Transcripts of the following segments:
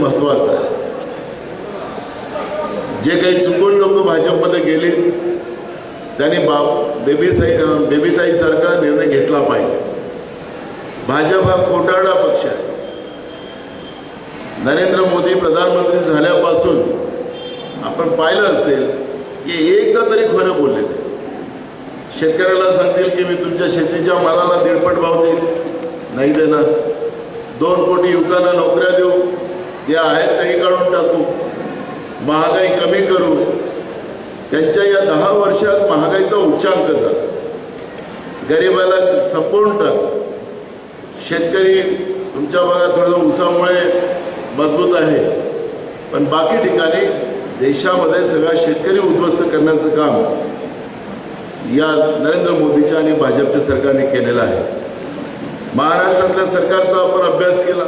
महत्त्वाचं आहे. जे काही चुकून लोक भाजपमध्ये गेले त्यांनी बाब बेबीसाई बेबीताईसारखा निर्णय घेतला पाहिजे. भाजप हा खोटारडा पक्ष आहे. नरेंद्र मोदी प्रधानमंत्री झाल्यापासून आपण पाहिलं असेल की एकदा तरी खरं बोलले शेतकऱ्याला सांगतील की मी तुमच्या शेतीच्या मालाला दीडपट भाव देईल. नाही देणार. दोन कोटी युवकांना नोकऱ्या देऊ. या आहेत काही काढून टाकू. महागाई कमी करू. त्यांच्या या दहा वर्षात महागाईचा उच्चांक झाला गरिबाला संपवून टाक. शेतकरी तुमच्या भागात थोडं उसामुळे मजबूत आहे. पण बाकी ठिकाणी देशामध्ये सगळा शेतकरी उद्ध्वस्त करण्याचं काम या नरेंद्र मोदीच्या आणि भाजपच्या सरकारने केलेलं आहे. महाराष्ट्रातल्या सरकारचा आपण अभ्यास केला.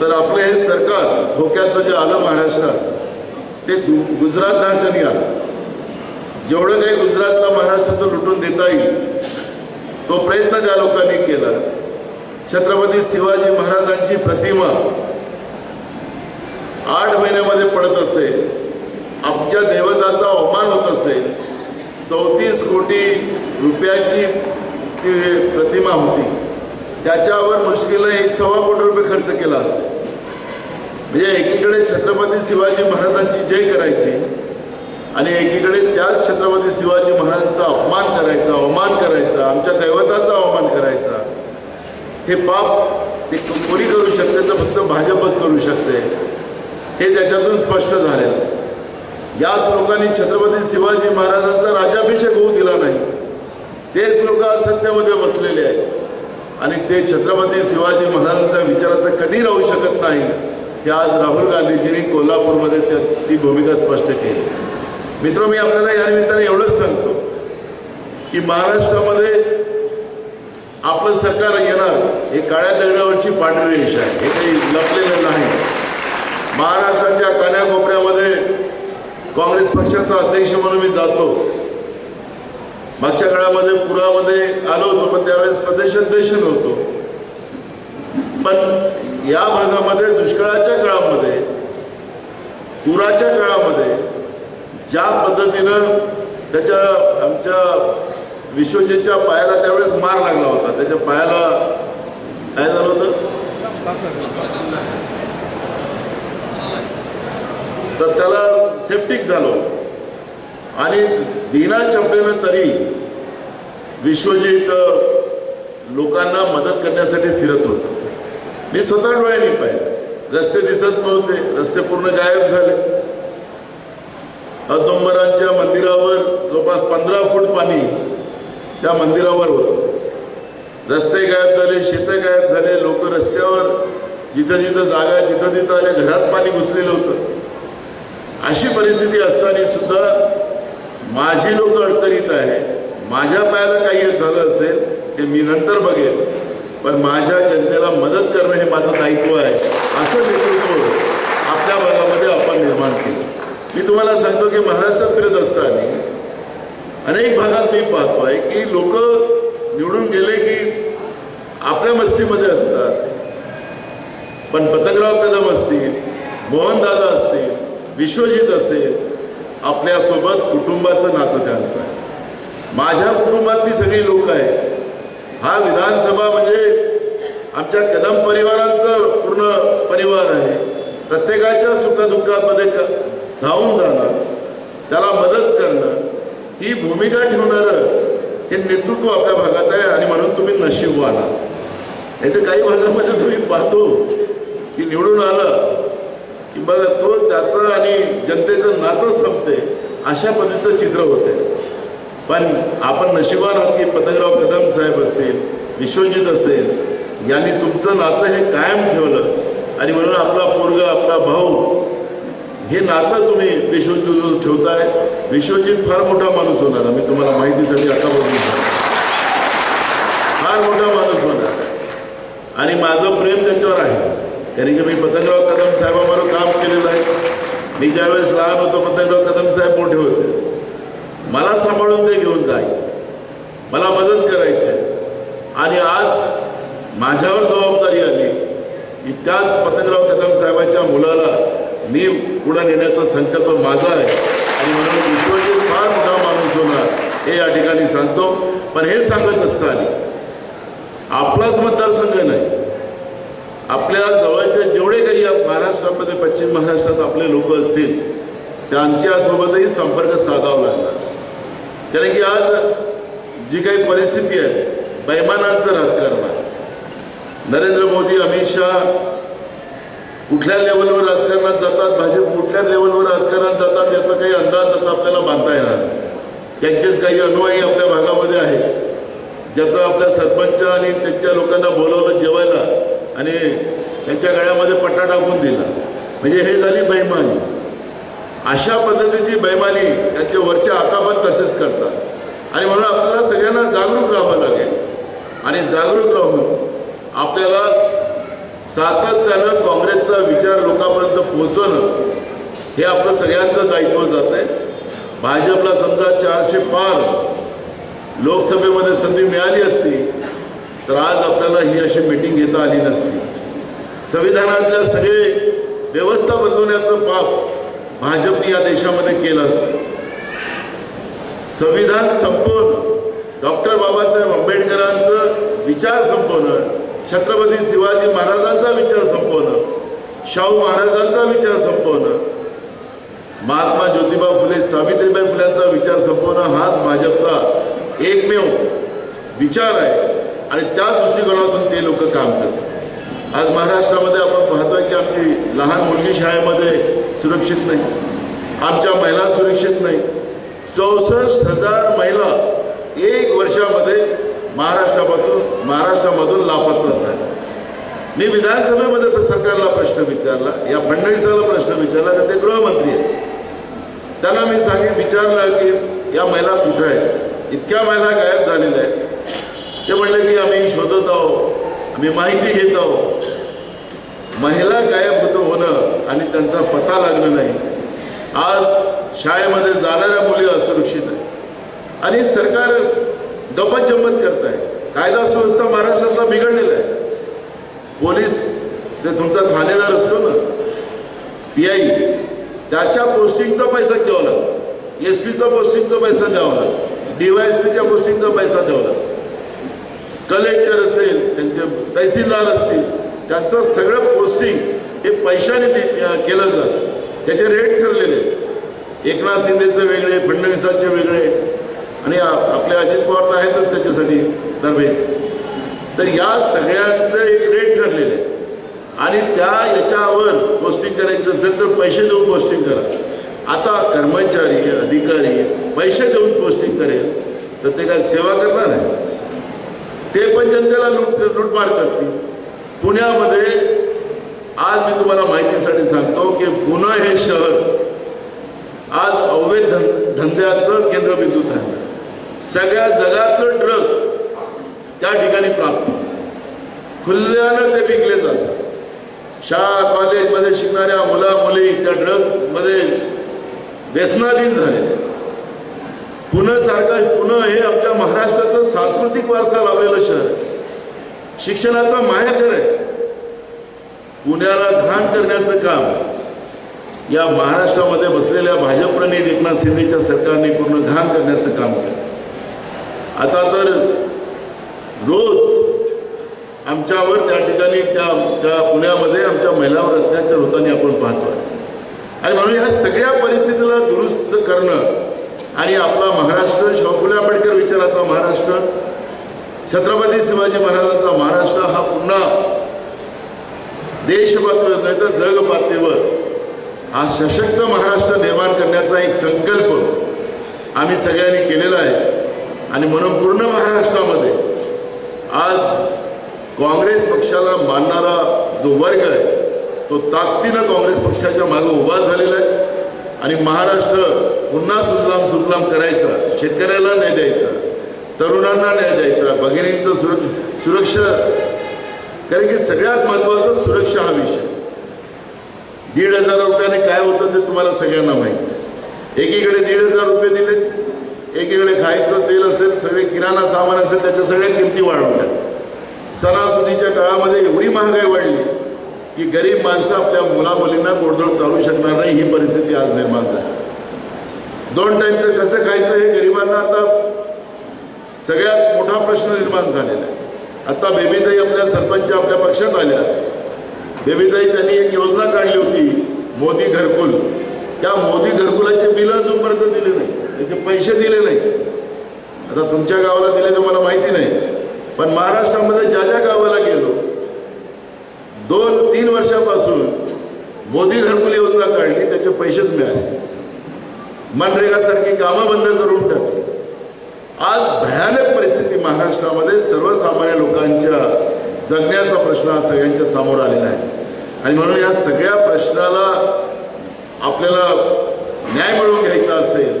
तर आपलं हे सरकार धोक्याचं जे आलं महाराष्ट्रात ते गुजरात राज्याने आलं. जेवढं काही गुजरातला महाराष्ट्राचं लुटून देता येईल तो प्रयत्न त्या लोकांनी केला छत्रपती शिवाजी महाराजांची प्रतिमा आठ महिन्यामध्ये पडत असे आमच्या देवताचा अवमान होत असे चौतीस कोटी रुपयाची ती प्रतिमा होती. त्याच्यावर मुश्किलने एक सव्वा कोटी रुपये खर्च केला असेल. म्हणजे एकीकडे छत्रपती शिवाजी महाराजांची जय करायची आणि एकीकडे त्याच छत्रपती शिवाजी महाराजांचा अपमान करायचा अवमान करायचा आमच्या दैवताचा अवमान करायचा. हे पाप ते कोणी करू शकते तर फक्त भाजपच करू शकते. हे त्याच्यातून स्पष्ट झालेलं याच लोकांनी छत्रपती शिवाजी महाराजांचा राज्याभिषेक होऊ दिला नाही. तेच लोक आज सत्तेमध्ये बसलेले आहेत. आणि ते छत्रपती शिवाजी महाराजांच्या विचाराचं कधी राहू शकत नाही? की आज राहुल गांधीजींनी कोल्हापूरमध्ये त्या ती भूमिका स्पष्ट केली. मित्र मी आपल्याला या निमित्ताने एवढंच सांगतो की महाराष्ट्रामध्ये आपलं सरकार येणार हे काळ्या दगडावरची पांढरी रेषा आहे. हे काही लपलेलं नाही. महाराष्ट्राच्या कान्याकोपऱ्यामध्ये काँग्रेस पक्षाचा अध्यक्ष म्हणून मी जातो. मागच्या काळामध्ये पुरामध्ये आलो होतो पण त्यावेळेस प्रदेशाध्यक्ष होतो पण या भागामध्ये दुष्काळाच्या काळामध्ये पुराच्या काळामध्ये ज्या पद्धतीनं त्याच्या आमच्या विश्वजीतच्या पायाला त्यावेळेस मार लागला होता. त्याच्या पायाला काय झालं होतं? तर त्याला सेप्टिक झालं आणि बिना चपलेनं तरी विश्वजीत लोकांना मदत करण्यासाठी फिरत होतं. मी स्वतः डोळ्यांनी पाहिलं. रस्ते दिसत नव्हते रस्ते पूर्ण गायब झाले. औदुंबरांच्या मंदिरावर जवळपास पंधरा फूट पाणी त्या मंदिरावर होतं. रस्ते गायब झाले शेतं गायब झाले लोक रस्त्यावर जिथं जिथं जागा जिथं तिथं आले घरात पाणी घुसलेलं होतं. अशी परिस्थिती असताना सुद्धा माझी लोक अडचणीत आहे. माझ्या पायाला काही झालं असेल ते मी नंतर बघेन. पण माझ्या जनतेला मदत करणं हे माझं दायित्व आहे. असं नेतृत्व आपल्या भागामध्ये आपण निर्माण केलं. मी तुम्हाला सांगतो की महाराष्ट्रात फिरत असताना अनेक भागात मी पाहतो आहे की लोक निवडून गेले की आपल्या मस्तीमध्ये असतात. पण पतंगराव कदम असतील मोहनदादा असतील विश्वजित असेल आपल्यासोबत कुटुंबाचं नातं त्यांचं आहे. माझ्या कुटुंबातली सगळी लोक आहेत. हा विधानसभा म्हणजे आमच्या कदम परिवारांचं पूर्ण परिवार आहे. प्रत्येकाच्या सुखदुःखामध्ये क धावून जाणं त्याला मदत करणं ही भूमिका ठेवणारं हे नेतृत्व आपल्या भागात आहे आणि म्हणून तुम्ही नशीब आहात. नाही काही भागामध्ये तुम्ही पाहतो की निवडून आलं की बघ तो त्याचं आणि जनतेचं नातं संपते अशा पद्धतीचं चित्र होते पण आपण नशिबान आहोत की पतंगराव कदम साहेब असतील विश्वजित असेल यांनी तुमचं नातं हे कायम ठेवलं. आणि म्हणून आपला पोरग आपला भाऊ हे नातं तुम्ही विश्वजित ठेवताय. विश्वजित फार मोठा माणूस होणार मी तुम्हाला माहितीसाठी आता बघून फार मोठा माणूस होणार. आणि माझं प्रेम त्यांच्यावर आहे. कारण की मी पतंगराव कदम साहेबाबरोबर काम केलेलं आहे. मी ज्यावेळेस लहान होतो पतंगराव कदम साहेब मोठे होते. मला सांभाळून ते घेऊन जायचे मला मदत करायचे आणि आज माझ्यावर जबाबदारी आली. की त्याच पतंगराव कदम साहेबांच्या मुलाला मी पुढे नेण्याचा संकल्प माझा आहे. आणि म्हणून विश्वजित फार मोठा माणूस होणार हे या ठिकाणी सांगतो. पण हे सांगत असताना आपलाच मतदारसंघ नाही. आपल्या जवळचे जेवढे काही महाराष्ट्रामध्ये पश्चिम महाराष्ट्रात आपले लोक असतील त्यांच्यासोबतही संपर्क साधावा लागला कारण की आज जी काही परिस्थिती आहे बैमानांचं राजकारण आहे. नरेंद्र मोदी अमित शहा कुठल्या लेवलवर राजकारणात जातात भाजप कुठल्या लेवलवर राजकारणात जातात याचा काही अंदाज आता आपल्याला बांधता येणार त्यांचेच काही अनुयायी आपल्या भागामध्ये आहेत. ज्याचा आपल्या सरपंच आणि त्यांच्या लोकांना बोलवलं जेवायला आणि त्यांच्या गळ्यामध्ये पट्टा टाकून दिला. म्हणजे हे झाली बैमानी अशा पद्धतीची बैमानी त्यांच्या वरच्या आता पण तसेच करतात. आणि म्हणून आपल्याला सगळ्यांना जागरूक राहावं लागेल. आणि जागरूक राहून आपल्याला सातत्यानं काँग्रेसचा विचार लोकांपर्यंत पोहोचवणं हे आपलं सगळ्यांचं दायित्व जात आहे भाजपला समजा चारशे पार लोकसभेमध्ये संधी मिळाली असती तर आज आपल्याला ही अशी मिटिंग घेता आली नसती. संविधानातल्या सगळे व्यवस्था बदलवण्याचं पाप भाजपने या देशामध्ये केलं असतं. संविधान संपवून डॉक्टर बाबासाहेब आंबेडकरांचं विचार संपवणं छत्रपती शिवाजी महाराजांचा विचार संपवणं शाहू महाराजांचा विचार संपवणं महात्मा ज्योतिबा फुले सावित्रीबाई फुल्यांचा विचार संपवणं हाच भाजपचा एकमेव विचार आहे. आणि त्या दृष्टिकोनातून ते लोक काम करतात. आज महाराष्ट्रामध्ये आपण पाहतोय की आमची लहान मुलगी शाळेमध्ये सुरक्षित नाही. आमच्या महिला सुरक्षित नाही. चौसष्ट हजार महिला एक वर्षामध्ये महाराष्ट्रामधून महाराष्ट्रामधून लापत्ता झाल्या मी विधानसभेमध्ये सरकारला प्रश्न विचारला या फडणवीसाला प्रश्न विचारला तर ते गृहमंत्री आहेत. त्यांना मी सांगितलं विचारलं की या महिला कुठं आहेत? इतक्या महिला गायब झालेल्या आहेत. ते म्हणले की आम्ही शोधत आहोत आम्ही माहिती घेत आहोत. महिला गायब होतं होणं आणि त्यांचा पता लागणं नाही. आज शाळेमध्ये जाणाऱ्या मुली असुरक्षित आहे आणि सरकार गपत जम्मत करत आहे कायदा सुव्यवस्था महाराष्ट्रातला बिघडलेला आहे. पोलीस ते तुमचा थानेदार असतो ना? पी आय त्याच्या पोस्टिंगचा पैसा द्यावा लागतो. एस पीचा पोस्टिंगचा पैसा द्यावा लागतो. डी एस पीच्या पोस्टिंगचा पैसा द्यावा लागतो. कलेक्टर असेल त्यांचे तहसीलदार असतील त्यांचं सगळं पोस्टिंग हे पैशाने ते केलं जातं. त्याचे रेट ठरलेले एकनाथ शिंदेचं वेगळे फडणवीसांचे वेगळे आणि आपले अजित पवार तर आहेतच त्याच्यासाठी दरवेज तर या सगळ्यांचं एक रेट ठरलेलं आहे. आणि त्या याच्यावर पोस्टिंग करायचं असेल तर पैसे देऊन पोस्टिंग करा. आता कर्मचारी अधिकारी पैसे देऊन पोस्टिंग करेल तर ते काय सेवा करणार आहे? ते पण जनतेला लूट लूटमार करतील. पुण्यामध्ये आज मी तुम्हाला माहितीसाठी सांगतो की पुणे हे शहर आज अवैध धंद्याचं केंद्रबिंदू आहे. सगळ्या जगातलं ड्रग त्या ठिकाणी प्राप्त. होतं. खुल्ल्यानं ते विकले जातात. शाळा कॉलेजमध्ये शिकणाऱ्या मुला मुली त्या ड्रगमध्ये व्यसनाधीन झाले. पुणे सारखं पुणे हे आमच्या महाराष्ट्राचं सांस्कृतिक वारसा लाभलेलं शहर आहे. शिक्षणाचा माहेरघर आहे. पुण्याला घाण करण्याचं काम. या महाराष्ट्रामध्ये बसलेल्या भाजपप्रणित एकनाथ शिंदेच्या सरकारने पूर्ण घाण करण्याचं काम केलं. आता तर रोज आमच्यावर त्या ठिकाणी त्या त्या पुण्यामध्ये आमच्या महिलांवर अत्याचार होताना आपण पाहतोय. आणि म्हणून ह्या सगळ्या परिस्थितीला दुरुस्त करणं आणि आपला महाराष्ट्र शाहू आंबेडकर विचाराचा महाराष्ट्र छत्रपती शिवाजी महाराजांचा महाराष्ट्र हा पुन्हा देशपातळीवर नाही तर जग पातळीवर हा सशक्त महाराष्ट्र निर्माण करण्याचा एक संकल्प आम्ही सगळ्यांनी केलेला आहे. आणि म्हणून पूर्ण महाराष्ट्रामध्ये आज काँग्रेस पक्षाला मानणारा जो वर्ग आहे तो ताकदीनं काँग्रेस पक्षाच्या मागं उभा झालेला आहे. आणि महाराष्ट्र पुन्हा सुजलाम सुजलाम करायचा शेतकऱ्याला नाही द्यायचा. तरुणांना न्याय द्यायचा भगिनींचं सुरक्ष सुरक्षा कारण की सगळ्यात महत्त्वाचं सुरक्षा हा विषय. दीड हजार रुपयाने काय होतं ते तुम्हाला सगळ्यांना माहीत. एकीकडे दीड हजार रुपये दिले एकीकडे खायचं तेल असेल सगळे किराणा सामान असेल त्याच्या सगळ्या किमती वाढवल्या. सणासुदीच्या काळामध्ये एवढी महागाई वाढली की गरीब माणसं आपल्या मुलामुलींना गोडधोड चालू शकणार नाही ही परिस्थिती आज निर्माण झाली. दोन टाईमचं कसं खायचं हे गरिबांना आता सगळ्यात मोठा प्रश्न निर्माण झालेला आहे. आता बेबीताई आपल्या सरपंच आपल्या पक्षात आल्या. बेबीताई त्यांनी एक योजना काढली होती मोदी घरकुल. त्या मोदी घरकुलाचे बिल अजूनपर्यंत दिले नाही. त्याचे पैसे दिले नाही. आता तुमच्या गावाला दिले तर मला माहिती नाही. पण महाराष्ट्रामध्ये ज्या ज्या गावाला गेलो दोन तीन वर्षापासून मोदी घरकुल योजना काढली त्याचे पैसेच मिळाले. मनरेगासारखी कामं बंद करून टाक आज भयानक परिस्थिती महाराष्ट्रामध्ये सर्वसामान्य लोकांच्या जगण्याचा प्रश्न आज सगळ्यांच्या समोर आलेला आहे. आणि म्हणून या सगळ्या प्रश्नाला आपल्याला न्याय मिळवून घ्यायचा असेल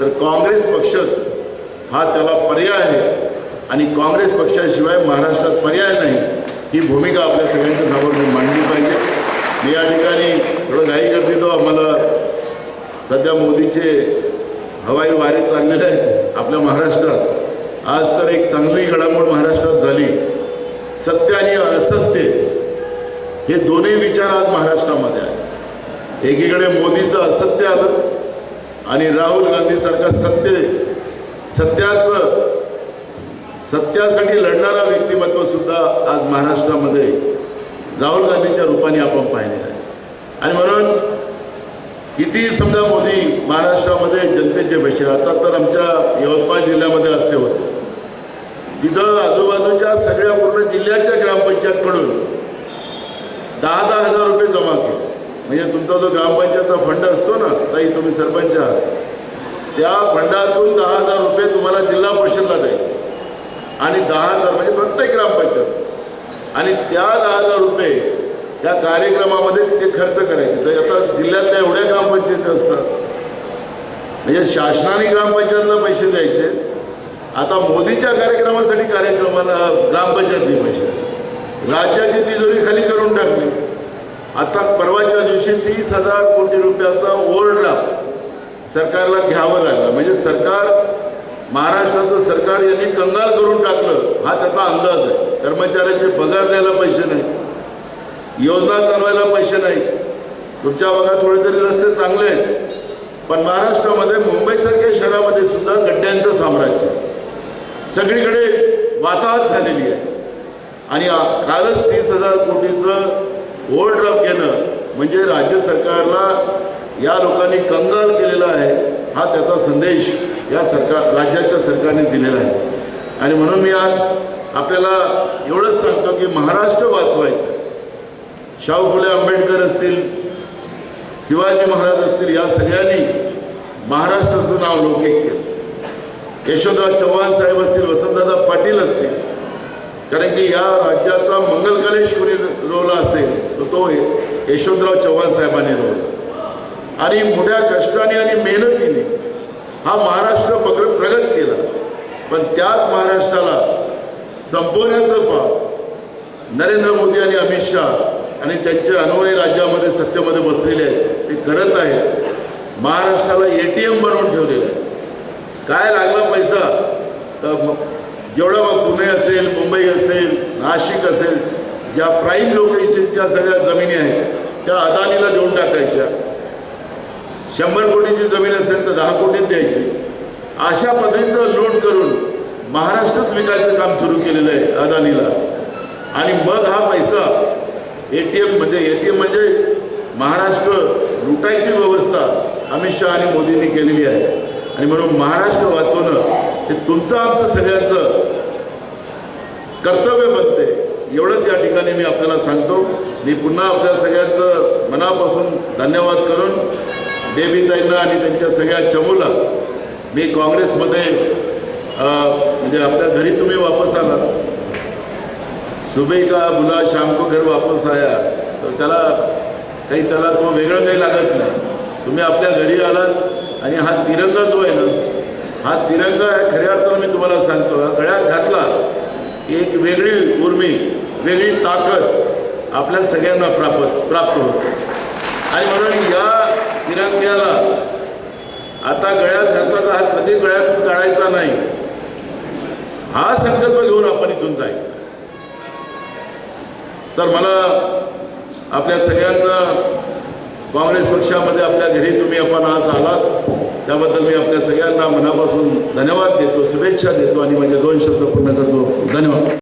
तर काँग्रेस पक्षच हा त्याला पर्याय आहे. आणि काँग्रेस पक्षाशिवाय महाराष्ट्रात पर्याय नाही ही भूमिका आपल्या सगळ्यांच्या समोर मी मांडली पाहिजे. मी या ठिकाणी थोडं घाई करते तो आम्हाला सध्या मोदीचे हवाई वारे चाललेले आहेत. आपल्या महाराष्ट्रात. आज तर एक चांगली घडामोड महाराष्ट्रात झाली. सत्य आणि असत्य हे दोन्ही विचार आज महाराष्ट्रामध्ये आहे एकीकडे मोदीचं असत्य आलं आणि राहुल गांधीसारखं सत्य सत्याचं सत्यासाठी लढणारा व्यक्तिमत्व सुद्धा आज महाराष्ट्रामध्ये राहुल गांधीच्या रूपाने आपण पाहिलेलं आहे. आणि म्हणून किती समजा मोदी महाराष्ट्रामध्ये जनतेचे पैसे आता तर आमच्या यवतमाळ जिल्ह्यामध्ये असते होते तिथं आजूबाजूच्या सगळ्या पूर्ण जिल्ह्याच्या ग्रामपंचायतकडून दहा दहा हजार रुपये जमा केले. म्हणजे तुमचा जो ग्रामपंचायतचा फंड असतो ना ताई तुम्ही सरपंच आहात त्या फंडातून दहा हजार रुपये तुम्हाला जिल्हा परिषदला द्यायचे. आणि दहा हजार म्हणजे प्रत्येक ग्रामपंचायत. आणि त्या दहा हजार रुपये या कार्यक्रमामध्ये ते खर्च करायचे. तर आता जिल्ह्यातल्या एवढ्या ग्रामपंचायती असतात. म्हणजे शासनाने ग्रामपंचायतला पैसे द्यायचे. आता मोदीच्या कार्यक्रमासाठी कार्यक्रमाला ग्रामपंचायती पैसे राज्याची तिजोरी खाली करून टाकली. आता परवाच्या दिवशी तीस हजार कोटी रुपयाचा ओव्हरड्राफ्ट सरकारला घ्यावं लागलं. म्हणजे सरकार महाराष्ट्राचं सरकार यांनी कंगाल करून टाकलं. हा त्याचा अंदाज आहे. कर्मचाऱ्याचे पगार द्यायला पैसे नाही योजना चालवायला पैसे नाही. तुमच्या भागात थोडे तरी रस्ते चांगले आहेत. पण महाराष्ट्रामध्ये मुंबईसारख्या शहरामध्ये सुद्धा गड्ड्यांचं साम्राज्य. सगळीकडे वाताहत झालेली आहे. आणि कालच तीस हजार कोटीचं ओव्हरड्राफ्ट घेणं म्हणजे राज्य सरकारला या लोकांनी कंगाल केलेला आहे हा त्याचा संदेश या सरकार राज्याच्या सरकारने दिलेला आहे. आणि म्हणून मी आज आपल्याला एवढंच सांगतो की महाराष्ट्र वाचवायचं शाहू फुले आंबेडकर असतील शिवाजी महाराज असतील या सगळ्यांनी महाराष्ट्राचं नाव लौकिक केलं. यशवंतराव चव्हाण साहेब असतील वसंतदादा पाटील असतील कारण की या राज्याचा मंगलकलेश कोणी रोवला असेल तर तो यशवंतराव चव्हाण साहेबांनी रोवला. आणि मोठ्या कष्टाने आणि मेहनतीने हा महाराष्ट्र पग प्रगत केला. पण त्याच महाराष्ट्राला संपवण्याचं पाप नरेंद्र मोदी आणि अमित शहा आणि त्यांचे अनुयायी राज्यामध्ये सत्तेमध्ये बसलेले आहेत. ते करत आहेत. महाराष्ट्राला ए टी एम बनवून ठेवलेलं आहे. काय लागला पैसा? तर जेवढं मग पुणे असेल मुंबई असेल नाशिक असेल ज्या प्राईम लोकेशनच्या सगळ्या जमिनी आहेत त्या अदानीला देऊन टाकायच्या. शंभर कोटीची जमीन असेल तर दहा कोटीत द्यायची. अशा पद्धतीचं लूट करून महाराष्ट्रच विकायचं काम सुरू केलेलं आहे अदानीला. आणि मग हा पैसा ए टी म्हणजे ए टी एम म्हणजे महाराष्ट्र लुटायची व्यवस्था अमित शहा आणि मोदींनी केलेली आहे. आणि म्हणून महाराष्ट्र वाचवणं हे तुमचं आमचं सगळ्यांचं कर्तव्य बनते. एवढंच या ठिकाणी मी आपल्याला सांगतो. मी पुन्हा आपल्या सगळ्यांचं मनापासून धन्यवाद करून बेबीताईंना आणि त्यांच्या सगळ्या चमूला मी काँग्रेसमध्ये म्हणजे आपल्या घरी तुम्ही वापस आलात. सुबह का बुला शाम को घर वापस आया तर त्याला काही त्याला तो वेगळं काही लागत नाही. तुम्ही आपल्या घरी आलात आणि हा तिरंगा जो आहे ना हा तिरंगा खऱ्या अर्थानं मी तुम्हाला सांगतो हा गळ्यात घातला एक वेगळी उर्मी वेगळी ताकद आपल्या सगळ्यांना प्राप्त प्राप्त होते. आणि म्हणून या तिरंग्याला आता गळ्यात घातला तर हा कधी गळ्यातून काढायचा नाही. हा संकल्प घेऊन आपण इथून जायचं. तर मला आपल्या सगळ्यांना काँग्रेस पक्षामध्ये आपल्या घरी तुम्ही आपण आज आलात. त्याबद्दल मी आपल्या सगळ्यांना मनापासून धन्यवाद देतो शुभेच्छा देतो आणि माझे दोन शब्द पूर्ण करतो. धन्यवाद.